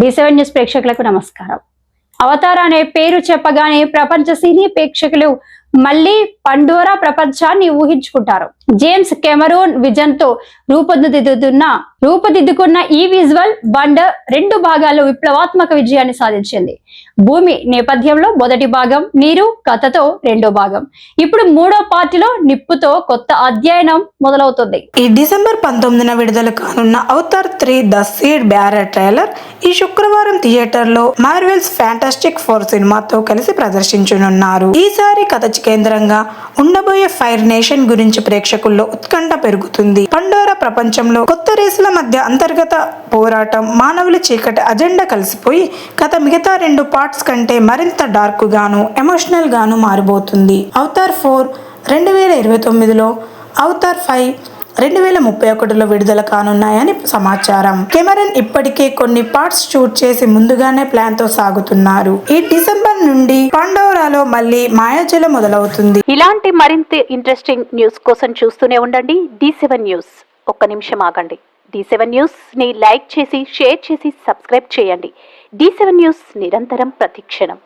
D seven news ప్రేక్షకులకు నమస్కారం. Avatar అనే పేరు చెప్పగానే ప్రపంచ సినీ ప్రేక్షకులు మళ్ళీ పండోరా ప్రపంచాన్ని ఊహించుకుంటారు. జేమ్స్ కెమరూన్ విజన్తో రూపుదిద్దుతున్న రూపుదిద్దుకున్న ఈ విజువల్ బండ్ రెండు భాగాల్లో విప్లవాత్మక విజయాన్ని సాధించింది. భూమి నేపథ్యంలో మొదటి భాగం నీరు కథతో రెండో భాగం. ఇప్పుడు మూడో పార్టీలో నిప్పుతో కొత్త అధ్యయనం మొదలవుతుంది. ఈ డిసెంబర్ పంతొమ్మిదిన విడుదల కానున్న Avatar three the seed bearer trailer ఈ శుక్రవారం థియేటర్లో మార్వెల్స్ ఫ్యాంటాస్టిక్ ఫోర్ సినిమాతో కలిసి ప్రదర్శించనున్నారు. ఈసారి కథ కేంద్రంగా ఉండబోయే ఫైర్ నేషన్ గురించి ప్రేక్షకుల్లో ఉత్కంఠ పెరుగుతుంది. పండోరా ప్రపంచంలో కొత్త రేసుల మధ్య అంతర్గత పోరాటం మానవుల చీకటి అజెండా కలిసిపోయి కథ మిగతా రెండు పార్ట్స్ కంటే మరింత డార్క్ గాను ఎమోషనల్ గాను మారిపోతుంది. అవతార్ ఫోర్ రెండు వేల ఇరవై తొమ్మిదిలో అవతార్ ఫైవ్ రెండు వేల ముప్పై ఒకటిలో విడుదల కానున్నాయని సమాచారం. కెమెరన్ ఇప్పటికే కొన్ని పార్ట్స్ షూట్ చేసి ముందుగానే ప్లాన్తో సాగుతున్నారు. ఈ డిసెంబర్ నుండి పండోరాలో మళ్ళీ మాయాజలం మొదలవుతుంది. ఇలాంటి మరింత ఇంట్రెస్టింగ్ న్యూస్ కోసం చూస్తూనే ఉండండి. డి సెవెన్ న్యూస్ ఒక్క నిమిషం ఆగండి. డి సెవెన్ న్యూస్ని లైక్ చేసి షేర్ చేసి సబ్స్క్రైబ్ చేయండి. డి సెవెన్ న్యూస్ నిరంతరం ప్రతిక్షణం